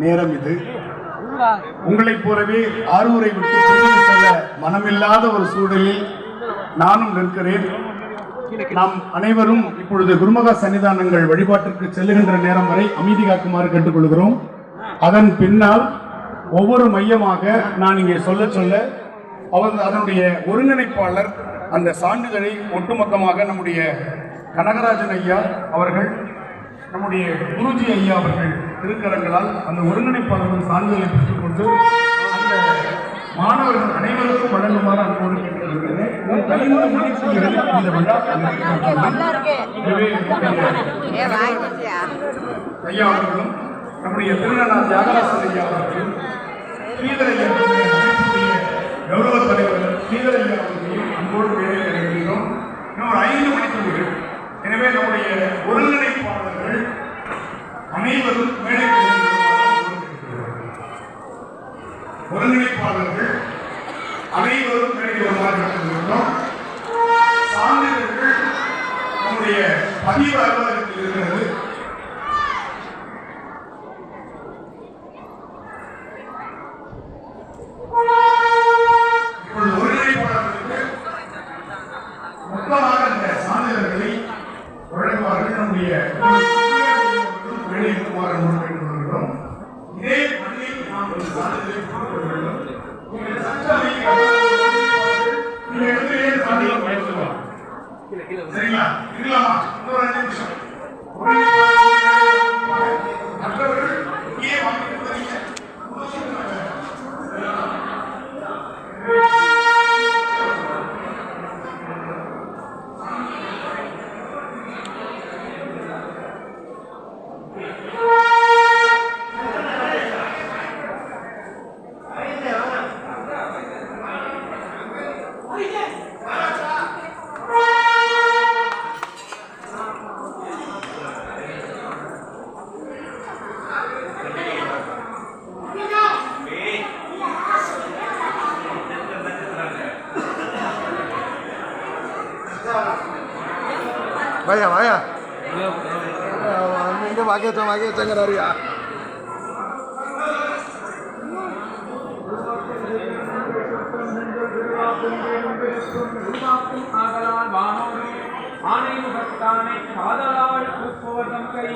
நேரம் இது. உங்களைப் போலவே ஆரூரை விட்டு செல்ல மனமில்லாத ஒரு சூழலில் நானும் நிற்கிறேன். நாம் அனைவரும் இப்பொழுது குருமகா சன்னிதானங்கள் வழிபாட்டிற்கு செல்லுகின்ற நேரம் வரை அமைதி காக்குமாறு கேட்டுக்கொள்கிறோம். அதன் பின்னால் ஒவ்வொரு மையமாக நான் இங்கே சொல்ல சொல்ல அவர் அதனுடைய ஒருங்கிணைப்பாளர் அந்த சான்றிதழை ஒட்டுமொத்தமாக நம்முடைய கனகராஜன் ஐயா அவர்கள் நம்முடைய குருஜி ஐயா அவர்கள் திருக்கரங்களால் அந்த ஒருங்கிணைப்பாளர்கள் சான்றிதழை பெற்றுக்கொண்டு அந்த மாணவர்கள் அனைவருக்கும் வழங்குமாறு அன்போடு கேட்டுக்கொள்கிறேன் இந்த விழா ஐயா அவர்களும் நம்முடைய திருநனா தியாகராசன் ஐயா அவர்களும் ஸ்ரீதர் ஐயா அவர்களுடைய அமைப்புடைய கௌரவ தலைவர் ஸ்ரீதர் ஐயா அவர்களையும் அன்போடு வேலை கிடைக்கின்றோம் இன்னும் ஒரு ஐந்து மணித்துளிகள் எனவே நம்முடைய ஒருங்கிணைப்பாளர்கள் அனைவரும் மேடைக்கு வருமாறு அன்போடு கேட்டுக்கொள்கிறோம். ஒருங்கிணைப்பாளர்கள் அனைவரும் மேடைக்கு வருமாறு சான்றிதழ்கள் நம்முடைய பதிவு அலுவலகத்தில் இருக்கிறது. மொத்தமாக சான்றிதழ்களை வழங்குவார்கள். நம்முடைய வெளியிடுமாறு கேட்டுக்கொள்கிறோம் Yes. sama pakai jangan dari ya. ஆதலால் வானோரே ஆனை முகத்தானை காதலால் கூப்போதம் கை